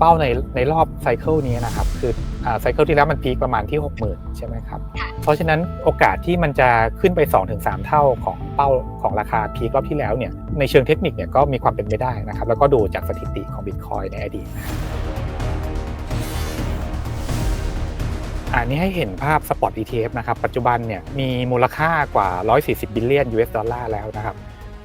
เป้าในในรอบไซเคิลนี้นะครับ คืออ่าไซเคิลที่แล้วมันพีคประมาณที่ 60,000 ใช่ไหมครับค่ะเพราะฉะนั้นโอกาสที่มันจะขึ้นไป 2-3 เท่าของเป้าของราคาพีครอบที่แล้วเนี่ยในเชิงเทคนิคเนี่ยก็มีความเป็นไปได้นะครับ แล้วก็ดูจากสถิติของ Bitcoin ในอดีตนะครับอันนี้ให้เห็นภาพ Spot ETF นะครับ ปัจจุบันเนี่ยมีมูลค่ากว่า 140 บิลเลียน US ดอลลาร์แล้วนะครับ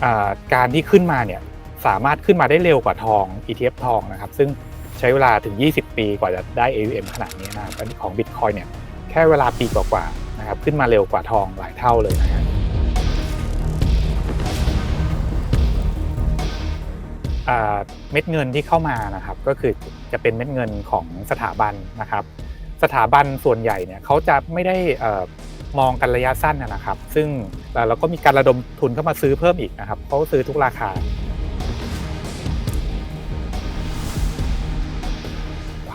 อ่าการที่ขึ้นมาเนี่ยสามารถขึ้นมาได้เร็วกว่าทอง ETF ทองนะครับ ซึ่ง ใช้เวลาถึง 20 ปีกว่าจะได้ AUM ขนาดนี้นะครับของ Bitcoin เนี่ยแค่เวลาปีกว่าๆนะครับขึ้นมาเร็วกว่าทองหลายเท่าเลยนะครับเม็ดเงินที่เข้ามานะครับก็คือจะเป็นเม็ดเงินของสถาบันนะครับ สถาบันส่วนใหญ่เนี่ยเขาจะไม่ได้มองกันระยะสั้นนะครับ ซึ่งเราก็มีการระดมทุนเข้ามาซื้อเพิ่มอีกนะครับเขาซื้อทุกราคา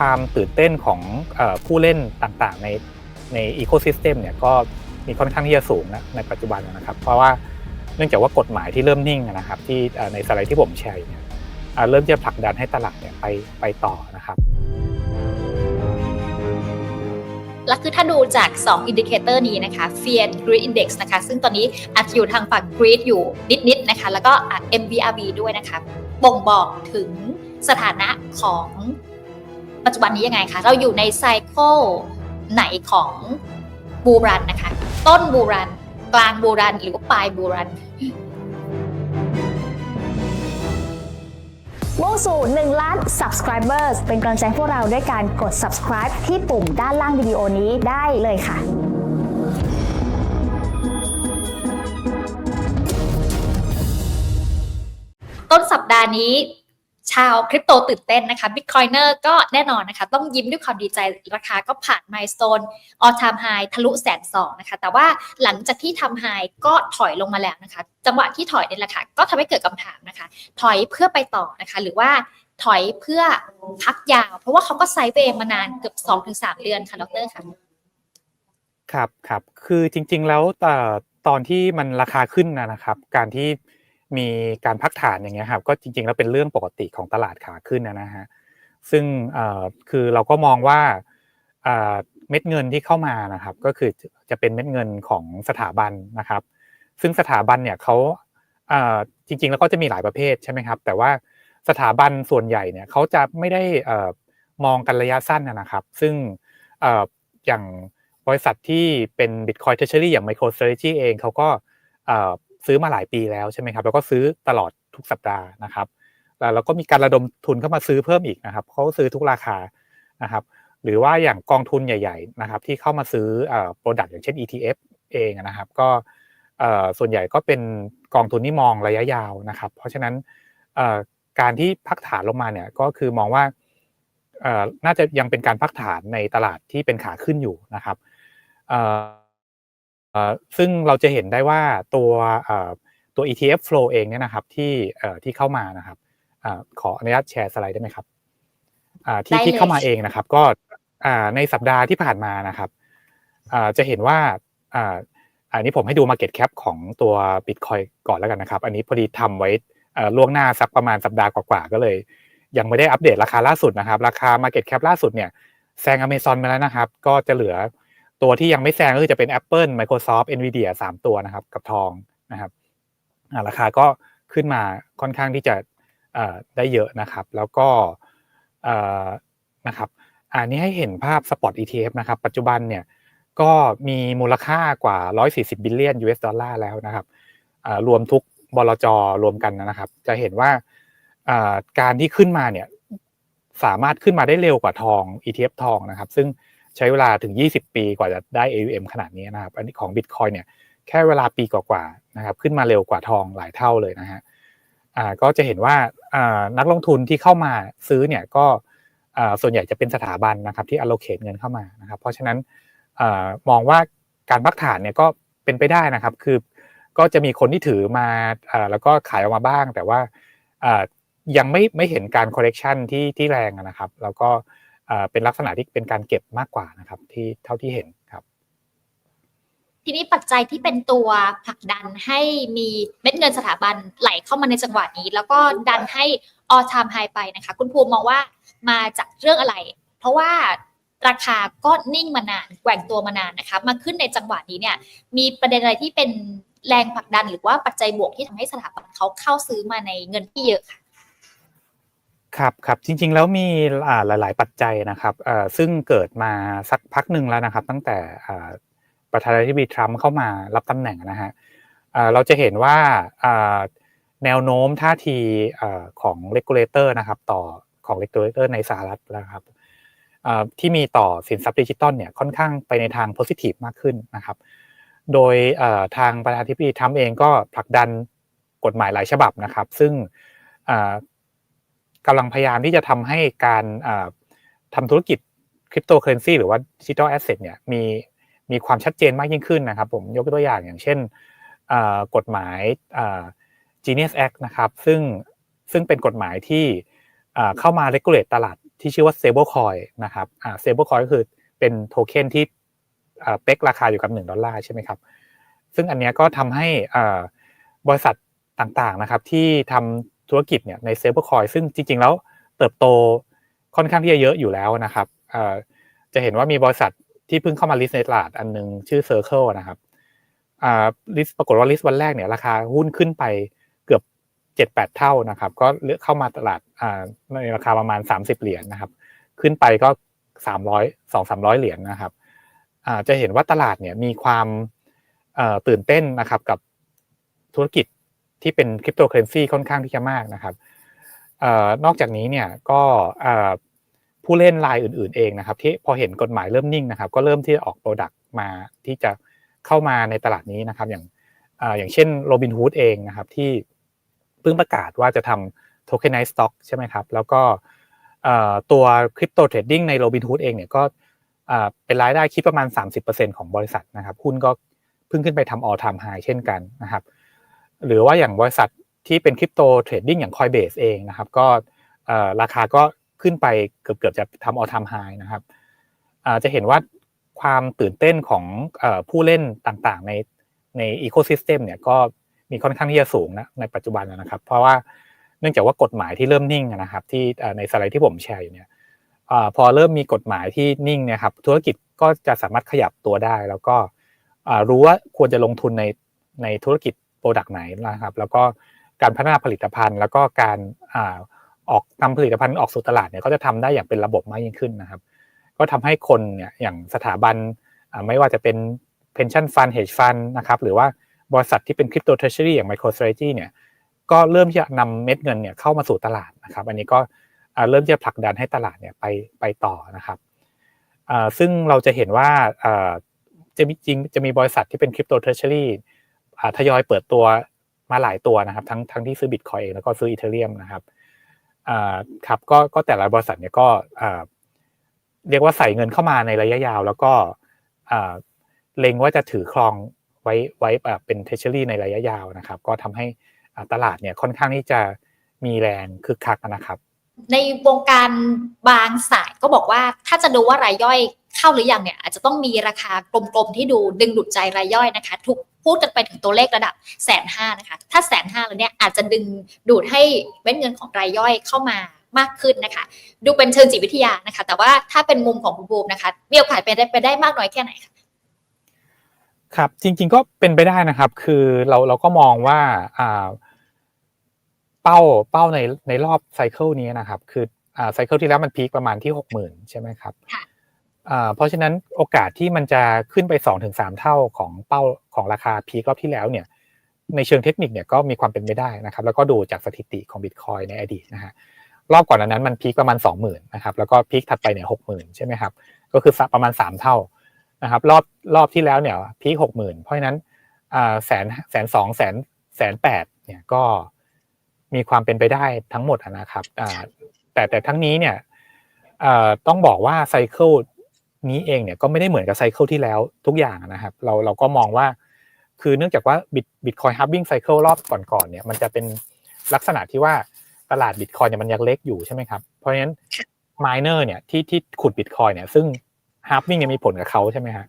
ความตื่นเต้นของผู้เล่นต่างๆ ในในอีโคซิสเต็มเนี่ยก็มีค่อนข้างที่จะสูงนะในปัจจุบันนะครับ เพราะว่าเนื่องจากว่ากฎหมายที่เริ่มนิ่งนะครับ ที่ในสไลด์ที่ผมแชร์เนี่ยเริ่มจะผลักดันให้ตลาดเนี่ยไปไปต่อนะครับแล้วคือถ้าดูจาก 2 อินดิเคเตอร์นี้นะคะ Fear and Greed Index นะคะ ซึ่งตอนนี้อาจจะอยู่ทางฝั่ง Greed อยู่นิดๆนะคะ แล้วก็อะ MVRV ด้วยนะคะ บ่งบอกถึงสถานะของ ปัจจุบันนี้ยังไงคะ เราอยู่ในไซเคิลไหนของบูรันนะคะ ต้นบูรัน กลางบูรัน หรือว่าปลายบูรันมุ่งสู่1ล้าน subscribers เป็นกำลังใจให้พวกเราด้วยการกด subscribe ที่ปุ่มด้านล่างวิดีโอนี้ได้เลยค่ะต้นสัปดาห์นี้ ชาวคริปโตตื่นเต้นนะคะ Bitcoiner ก็แน่นอนนะคะ ต้องยิ้มด้วยความดีใจราคาก็ผ่านไม l ส s ตน all time high ทะลุแสนสองนะคะ แต่ว่าหลังจากที่ทำ high ก็ถอยลงมาแล้วนะคะ จังหวะที่ถอยนี่แหละค่ะก็ทำให้เกิดคำถามนะคะ ถอยเพื่อไปต่อนะคะ หรือว่าถอยเพื่อพักยาว เพราะว่าเขาก็ไซด์เวย์มานานเกือบ2-3เดือนค่ะดรค่ะครับครับคือจริง ๆ แล้วเอ่ตอนที่มันราคาขึ้นนะครับ การที่ มีการพักฐานอย่างเงี้ยครับก็จริงๆแล้วเป็นเรื่องปกติของตลาดขาขึ้นนะฮะซึ่งเอ่อคือเราก็มองว่าเอ่อเม็ดเงินที่เข้ามานะครับ ก็คือจะเป็นเม็ดเงินของสถาบันนะครับ ซึ่งสถาบันเนี่ยเขาเอ่อจริงๆแล้วก็จะมีหลายประเภทใช่ไหมครับ แต่ว่าสถาบันส่วนใหญ่เนี่ยเขาจะไม่ได้เอ่อมองกันระยะสั้นนะครับ ซึ่งเอ่ออย่างบริษัทที่เป็น Bitcoin Treasury อย่าง MicroStrategy เองเขาก็เอ่อ ซื้อมาหลายปีแล้วใช่ไหมครับ แล้วก็ซื้อตลอดทุกสัปดาห์นะครับแล้วเราก็มีการระดมทุนเข้ามาซื้อเพิ่มอีกนะครับเขาซื้อทุกราคานะครับ หรือว่าอย่างกองทุนใหญ่ ๆ นะครับ ที่เข้ามาซื้อเอ่อ product อย่างเช่น ETF เองนะครับ ก็อ่อส่วนใหญ่ก็เป็นกองทุนที่มองระยะยาวนะครับ เพราะฉะนั้นอ่อการที่พักฐานลงมาเนี่ยก็คือมองว่าอ่อน่าจะยังเป็นการพักฐานในตลาดที่เป็นขาขึ้นอยู่นะครับอ่อเอ่อ ซึ่งเราจะเห็นได้ว่าตัวเอ่อตัว ETF flow เองเนี่ยนะครับที่เอ่อที่เข้ามานะครับอ่าขออนุญาตแชร์สไลด์ได้ไหมครับอ่าที่ได้ที่เลยเข้ามาเองนะครับ ก็อ่าในสัปดาห์ที่ผ่านมานะครับอ่าจะเห็นว่าอ่าอันนี้ผมให้ดู Market Cap ของตัว Bitcoin ก่อนแล้วกันนะครับ อันนี้พอดีทำไว้เอ่อล่วงหน้าสักประมาณสัปดาห์กว่าๆก็เลย ยังไม่ได้อัปเดตราคาล่าสุดนะครับ ราคา Market Cap ล่าสุดเนี่ยแซง Amazon มาแล้วนะครับ ก็จะเหลือ ตัวที่ยังไม่แซงก็คือจะเป็น Apple Microsoft Nvidia 3 ตัวนะครับ กับทองนะครับราคาก็ขึ้นมาค่อนข้างที่จะได้เยอะนะครับ แล้วก็นะครับอันนี้ให้เห็นภาพ Spot ETF นะครับ ปัจจุบันเนี่ยก็มีมูลค่ากว่า 140 บิลเลียน US ดอลลาร์แล้วนะครับรวมทุกบลจรวมกันนะครับ จะเห็นว่าอ่าการที่ขึ้นมาเนี่ยสามารถขึ้นมาได้เร็วกว่าทอง ETF ทองนะครับ ซึ่ง ใช้เวลาถึง 20 ปีกว่าจะได้ AUM ขนาดนี้นะครับอันนี้ของ Bitcoin เนี่ยแค่เวลาปีกว่าๆนะครับขึ้นมาเร็วกว่าทองหลายเท่าเลยนะฮะอ่าก็จะเห็นว่าอ่านักลงทุนที่เข้ามาซื้อเนี่ยก็อ่าส่วนใหญ่จะเป็นสถาบันนะครับที่ allocate เงินเข้ามานะครับเพราะฉะนั้นอามองว่าการพักฐานเนี่ยก็เป็นไปได้นะครับคือก็จะมีคนที่ถือมาอ่าแล้วก็ขายออกมาบ้าง แต่ว่าอ่ายังไม่ไม่เห็นการ correction ที่ที่แรงนะครับ แล้วก็ เป็นลักษณะที่เป็นการเก็บมากกว่านะครับที่เท่าที่เห็นครับ ทีนี้ปัจจัยที่เป็นตัวผลักดันให้มีเม็ดเงินสถาบันไหลเข้ามาในจังหวะนี้ แล้วก็ดันให้ all time high ไปนะคะ คุณภูมิมองว่ามาจากเรื่องอะไร เพราะว่าราคาก็นิ่งมานานแกว่งตัวมานานนะคะมาขึ้นในจังหวะนี้เนี่ย มีประเด็นอะไรที่เป็นแรงผลักดันหรือว่าปัจจัยบวกที่ทำให้สถาบันเขาเข้าซื้อมาในเงินที่เยอะค่ะ ครับครับจริงๆ แล้วมีอ่าหลาย ๆ ปัจจัยนะครับเอ่อซึ่งเกิดมาสักพักหนึ่งแล้วนะครับ ตั้งแต่อ่าประธานาธิบดีทรัมป์เข้ามารับตำแหน่งนะฮะอ่าเราจะเห็นว่าอ่าแนวโน้มท่าทีอ่าของ regulator นะครับต่อของ regulator ในสหรัฐนะครับอ่าที่มีต่อสินทรัพย์ดิจิตอลเนี่ยค่อนข้างไปในทาง positive มากขึ้นนะครับ โดยเอ่อทางประธานาธิบดีทรัมป์เองก็ผลักดันกฎหมายหลายฉบับนะครับ ซึ่ง อ่ากำลังพยายามที่จะทำให้การอ่าทำธุรกิจคริปโตเคอเรนซีหรือว่าดิจิทัลแอสเซทเนี่ยมีมีความชัดเจนมากยิ่งขึ้นนะครับ ผมยกตัวอย่างอย่างเช่นกฎหมาย Genius Act นะครับซึ่งซึ่งเป็นกฎหมายที่เข้ามา regulate ตลาดที่ชื่อว่า stablecoin นะครับ stablecoin ก็คือเป็นโทเค็นที่เป็กราคาอยู่กับ1ดอลลาร์ใช่ไหมครับ ซึ่งอันเนี้ยก็ทำให้บริษัทต่างๆนะครับที่ทำ ธุรกิจเนี่ยใน stablecoin ซึ่งจริง ๆ แล้วเติบโตค่อนข้างที่จะเยอะอยู่แล้วนะครับจะเห็นว่ามีบริษัทที่เพิ่งเข้ามา list ในตลาดอันหนึงชื่อ Circle นะครับอ่า list ปรากฏว่า list วันแรกเนี่ยราคาหุ้นขึ้นไปเกือบ7-8เท่านะครับ ก็เลือกเข้ามาตลาดในราคาประมาณ 30 เหรียญนะครับ ขึ้นไปก็ 300 2-300 เหรียญนะครับจะเห็นว่าตลาดเนี่ยมีความตื่นเต้นนะครับกับธุรกิจ ที่เป็นคริปโตเคอเรนซีค่อนข้างที่จะมากนะครับออนอกจากนี้เนี่ยก็ผู้เล่นรายอื่น ๆเองนะครับ ที่พอเห็นกฎหมายเริ่มนิ่งนะครับ ก็เริ่มที่จะออกโปรดักต์มาที่จะเข้ามาในตลาดนี้นะครับ อย่างอ่าอย่างเช่นโรบินฮูดเองนะครับที่เพิ่งประกาศว่าจะทำโทเคนไนซ์สต็อกใช่ไหมครับ แล้วก็ตัวคริปโตเทรดดิ้งในโรบินฮูดเองเนี่ยก็เป็นรายได้คิดประมาณ 30%ของบริษัทนะครับหุ้นก็เพิ่งขึ้นไปทำ all time high เช่นกันนะครับ หรือว่าอย่างบริษัทที่เป็นคริปโตเทรดดิ้งอย่าง Coinbase เองนะครับ ก็ราคาก็ขึ้นไปเกือบเกือบจะทำ all time high นะครับจะเห็นว่าความตื่นเต้นของอผู้เล่นต่างๆ ในในอีโคซิสเต็มเนี่ยก็มีค่อนข้างที่จะสูงนะในปัจจุบันนะครับ เพราะว่าเนื่องจากว่ากฎหมายที่เริ่มนิ่งนะครับ ที่ในสไลด์ที่ผมแชร์อยู่เนี่ยอพอเริ่มมีกฎหมายที่นิ่งเนี่ยครับธุรกิจก็จะสามารถขยับตัวได้ แล้วก็รู้ว่าควรจะลงทุนในในธุรกิจ โปรดักต์ไหนนะครับ แล้วก็การพัฒนาผลิตภัณฑ์ แล้วก็การออกนำผลิตภัณฑ์ออกสู่ตลาดเนี่ยก็จะทำได้อย่างเป็นระบบมากยิ่งขึ้นนะครับ ก็ทำให้คนเนี่ยอย่างสถาบันไม่ว่าจะเป็น pension fund hedge fund นะครับหรือว่าบริษัทที่เป็น crypto treasury อย่าง MicroStrategy เนี่ยก็เริ่มที่จะนำเม็ดเงินเนี่ยเข้ามาสู่ตลาดนะครับ อันนี้ก็เริ่มที่จะผลักดันให้ตลาดเนี่ยไปไปต่อนะครับซึ่งเราจะเห็นว่าจะมีจริงจะมีบริษัทที่เป็น crypto treasury อ่ ทยอยเปิดตัวมาหลายตัวนะครับ ทั้งทั้งที่ซื้อบิตคอยเองแล้วก็ซื้ออีเทเรียมนะครับครับก็ก็แต่ละบริษัทเนี่ยก็เรียกว่าใส่เงินเข้ามาในระยะยาว แล้วก็เล็งว่าจะถือครองไว้ไว้แบบเป็นเทเชอรี่ในระยะยาวนะครับ ก็ทำให้ตลาดเนี่ยค่อนข้างที่จะมีแรงคึกคักนะครับ ในวงการบางสายก็บอกว่าถ้าจะดูว่ารายย่อย เข้าหรือยังเนี่ยอาจจะต้องมีราคากลมๆที่ดูดึงดูดใจรายย่อยนะคะถูกพูดกันไปถึงตัวเลขระดับแสนห้านะคะ ถ้าแสนห้าแล้วเนี่ยอาจจะดึงดูดให้เม็ดเงินของรายย่อยเข้ามามากขึ้นนะคะ ดูเป็นเชิงจิตวิทยานะคะ แต่ว่าถ้าเป็นมุมของคุณภูมินะคะมีโอกาสไปได้ไปได้มากน้อยแค่ไหนคะครับ จริง ๆก็เป็นไปได้นะครับ คือเราเราก็มองว่าอ่าเป้าเป้าในในรอบไซเคิลนี้นะครับ คืออ่าไซเคิลที่แล้วมันพีคประมาณที่หกหมื่นใช่ไหมครับค่ะอ่า เพราะฉะนั้นโอกาสที่มันจะขึ้นไปสองถึงสามเท่าของเป้าของราคาพีครอบที่แล้วเนี่ยในเชิงเทคนิคเนี่ยก็มีความเป็นไปได้นะครับ แล้วก็ดูจากสถิติของบิตคอยในอดีตนะฮะรอบก่อนนนั้นมันพีคประมาณสองหมื่นนะครับแล้วก็พีคถัดไปเนี่ยหกหมื่นใช่ไหมครับก็คือประมาณสามเท่านะครับรอบรอบที่แล้วเนี่ยพีคหกหมื่นเพราะฉะนั้นแสนแสนสองแสนแสนแปดเนี่ยก็มีความเป็นไปได้ทั้งหมดนะครับแต่แต่ทั้งนี้เนี่ยต้องบอกว่าไซเคิล นี้เองเนี่ยก็ไม่ได้เหมือนกับไซเคิลที่แล้วทุกอย่างนะครับ เราเราก็มองว่า คือเนื่องจากว่าบิตบิตคอยฮับบิ้งไซเคิลรอบก่อนๆเนี่ยมันจะเป็นลักษณะที่ว่าตลาดบิตคอยเนี่ยมันยังเล็กอยู่ใช่ไหมครับเพราะฉะนั้นมายเนอร์เนี่ยที่ที่ขุดบิตคอยเนี่ยซึ่งฮาร์ฟวิ่งเนี่ยมีผลกับเขาใช่ไหมฮะ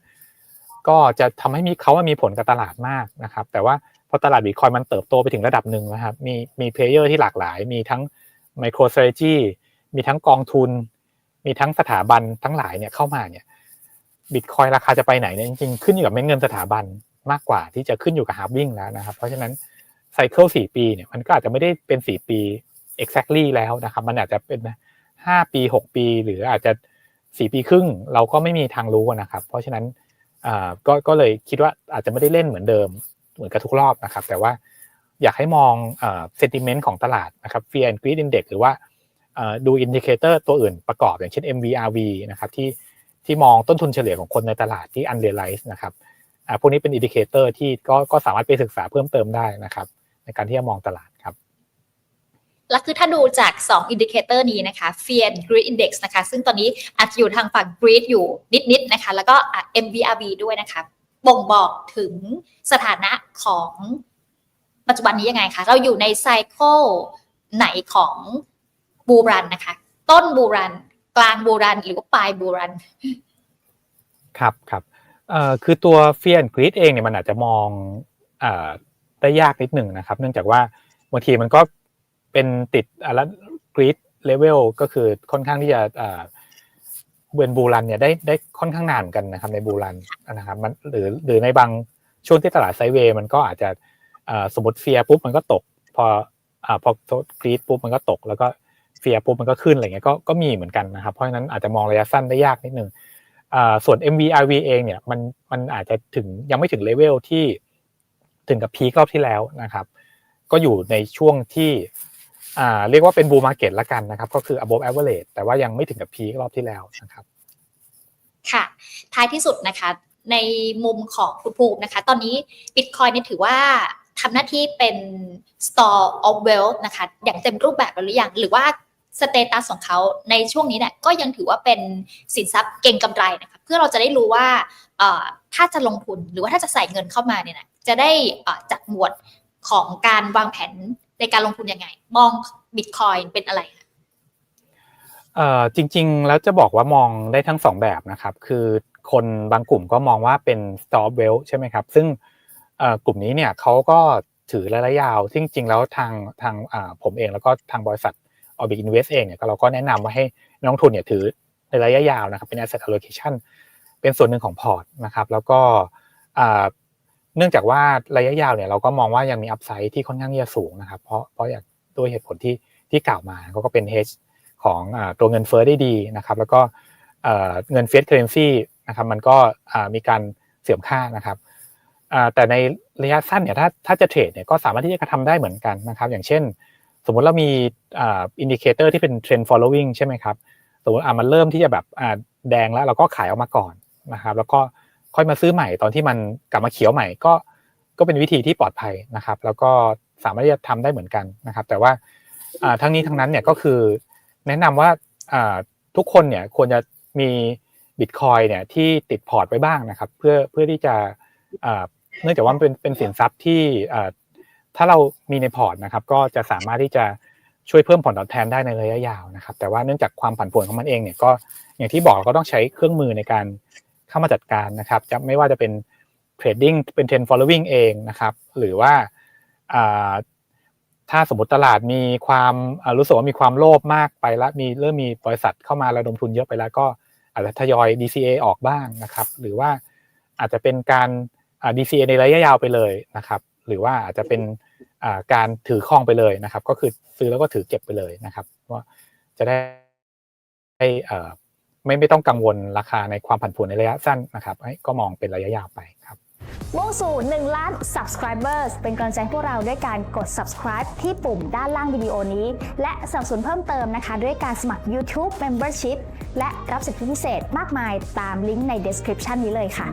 ก็จะทำให้มีเขาว่ามีผลกับตลาดมากนะครับ แต่ว่าพอตลาดบิตคอยมันเติบโตไปถึงระดับหนึ่งนะครับ มีมีเพลเยอร์ที่หลากหลาย มีทั้ง micro strategy มีทั้งกองทุน มีทั้งสถาบันทั้งหลายเนี่ยเข้ามาเนี่ยบิตคอยราคาจะไปไหนเนี่ยจริงๆขึ้นอยู่กับเม็ดเงินสถาบันมากกว่าที่จะขึ้นอยู่กับฮาร์ v วิ่งแล้วนะครับ เพราะฉะนั้นไซเคิลสี่ปีเนี่ยมันก็อาจจะไม่ได้เป็นสี่ปี exactly แล้วนะครับ มันอาจจะเป็นห้าปีหกปี หรืออาจจะสี่ปีครึ่งเราก็ไม่มีทางรู้นะครับ เพราะฉะนั้นก็ก็เลยคิดว่าอาจจะไม่ได้เล่นเหมือนเดิมเหมือนกับทุกรอบนะครับ แต่ว่าอยากให้มองเซนติเมนต์ของตลาดนะครับ Fear and Greed Index หรือว่า ดูอินดิเคเตอร์ตัวอื่นประกอบอย่างเช่น MVRV นะครับที่ที่มองต้นทุนเฉลี่ยของคนในตลาดที่ unrealized นะครับพวกนี้เป็นอินดิเคเตอร์ที่ก็ก็สามารถไปศึกษาเพิ่มเติมได้นะครับ ในการที่จะมองตลาดครับแล้วคือถ้าดูจาก 2 อินดิเคเตอร์นี้นะคะ Fear and Greed Index นะคะ ซึ่งตอนนี้อาจจะอยู่ทางฝั่ง Greed อยู่นิดๆนะคะ แล้วก็ MVRV ด้วยนะคะ บ่งบอกถึงสถานะของปัจจุบันนี้ยังไงคะ เราอยู่ในไซเคิลไหนของ บูรันนะคะ ต้นบูรัน กลางบูรัน หรือว่าปลายบูรัน ครับครับเอ่อคือตัว Fear and Greed เองเนี่ยมันอาจจะมองเอ่อได้ยากนิดหนึ่งนะครับ เนื่องจากว่าบางทีมันก็เป็นติดอะไร Greed Level ก็คือค่อนข้างที่จะเอ่อเวนบูรันเนี่ยได้ได้ค่อนข้างนานกันนะครับ ในบูรันนะครับมันหรือหรือในบางช่วงที่ตลาดไซเวย์มันก็อาจจะสมมติเฟียปุ๊บมันก็ตก พออพอกรีดปุ๊บมันก็ตก แล้วก็ เฟียปุ๊บมันก็ขึ้นอะไรเงี้ยก็ก็มีเหมือนกันนะครับเพราะฉะนั้นอาจจะมองระยะสั้นได้ยากนิดนึงส่วน MVRV เองเนี่ยมันมันอาจจะถึงยังไม่ถึงเลเวลที่ถึงกับพีครอบที่แล้วนะครับ ก็อยู่ในช่วงที่เรียกว่าเป็นบูม a r เก็ตละกันนะครับ ก็คือ above average แต่ว่ายังไม่ถึงกับพีครอบที่แล้วนะครับ ค่ะ ท้ายที่สุดนะคะ ในมุมของคุณภูมินะคะ ตอนนี้ Bitcoin เนี่ยถือว่าทำหน้าที่เป็น store of wealth นะคะ อย่างเต็มรูปแบบหรือยังหรือว่า สเตตัสของเขาในช่วงนี้เนี่ยก็ยังถือว่าเป็นสินทรัพย์เก่งกำไรนะคะเพื่อเราจะได้รู้ว่าถ้าจะลงทุนหรือว่าถ้าจะใส่เงินเข้ามาเนี่ยนะจะได้จัดหมวดของการวางแผนในการลงทุนยังไง มอง Bitcoin เป็นอะไรจริง ๆ แล้วจะบอกว่ามองได้ทั้งสองแบบนะครับ คือคนบางกลุ่มก็มองว่าเป็น stop well ใช่ไหมครับ ซึ่งกลุ่มนี้เนี่ยเขาก็ถือระยะยาว ซึ่งจริงๆแล้วทางทางผมเองแล้วก็ทางบริษัท Orbit Invest เองเนี่ยเราก็แนะนำว่าให้นักลงทุนเนี่ยถือในระยะยาวนะครับเป็น asset allocation เป็นส่วนหนึ่งของพอร์ตนะครับแล้วก็เนื่องจากว่าระยะยาวเนี่ยเราก็มองว่ายังมี upside ที่ค่อนข้างจะสูงนะครับเพราะเพราะอย่างด้วยเหตุผลที่ที่กล่าวมาเขาก็เป็น hedge ของตัวเงินเฟ้อได้ดีนะครับแล้วก็เงินเฟสเคอเรนซีนะครับมันก็มีการเสื่อมค่านะครับแต่ในระยะสั้นเนี่ยถ้าถ้าจะเทรดเนี่ยก็สามารถที่จะกระทำได้เหมือนกันนะครับ อย่างเช่น สมมติเรามีอินดิเคเตอร์ที่เป็น trend following ใช่ไหมครับสมมติอ่ามันเริ่มที่จะแบบอ่าแดงแล้วเราก็ขายออกมาก่อนนะครับแล้วก็ค่อยมาซื้อใหม่ตอนที่มันกลับมาเขียวใหม่ก็ก็เป็นวิธีที่ปลอดภัยนะครับ แล้วก็สามารถที่จะทำได้เหมือนกันนะครับ แต่ว่าทั้งนี้ทั้งนั้นเนี่ยก็คือแนะนำว่าอ่าทุกคนเนี่ยควรจะมีบิตคอยเนี่ยที่ติดพอร์ตไว้บ้างนะครับ เพื่อเพื่อที่จะเนื่องจากว่าเป็นเป็นสินทรัพย์ที่ ถ้าเรามีในพอร์ตนะครับก็จะสามารถที่จะช่วยเพิ่มผลตอบแทนได้ในระยะยาวนะครับ แต่ว่าเนื่องจากความผันผวนของมันเองเนี่ยก็อย่างที่บอกเราก็ต้องใช้เครื่องมือในการเข้ามาจัดการนะครับจะไม่ว่าจะเป็นเทรดดิ้งเป็น trend following เองนะครับหรือว่าถ้าสมมติตลาดมีความรู้สึกว่ามีความโลภมากไปแล้วมีเริ่มมีบริษัทเข้ามาระดมทุนเยอะไปแล้วก็อาจจะทยอย DCA ออกบ้างนะครับ หรือว่าอาจจะเป็นการ DCA ในระยะยาวไปเลยนะครับ หรือว่าอาจจะเป็นการถือครองไปเลยนะครับ ก็คือซื้อแล้วก็ถือเก็บไปเลยนะครับว่าจะได้ไม่ไม่ต้องกังวลราคาในความผันผวนในระยะสั้นนะครับก็มองเป็นระยะยาวไปครับมุ่งสู่1ล้าน subscribers เป็นกำลังใจพวกเราด้วยการกด subscribe ที่ปุ่มด้านล่างวิดีโอนี้ และสนับสนุนเพิ่มเติมนะคะ ด้วยการสมัคร YouTube Membership และรับสิทธิพิเศษมากมายตามลิงก์ใน description นี้เลยค่ะ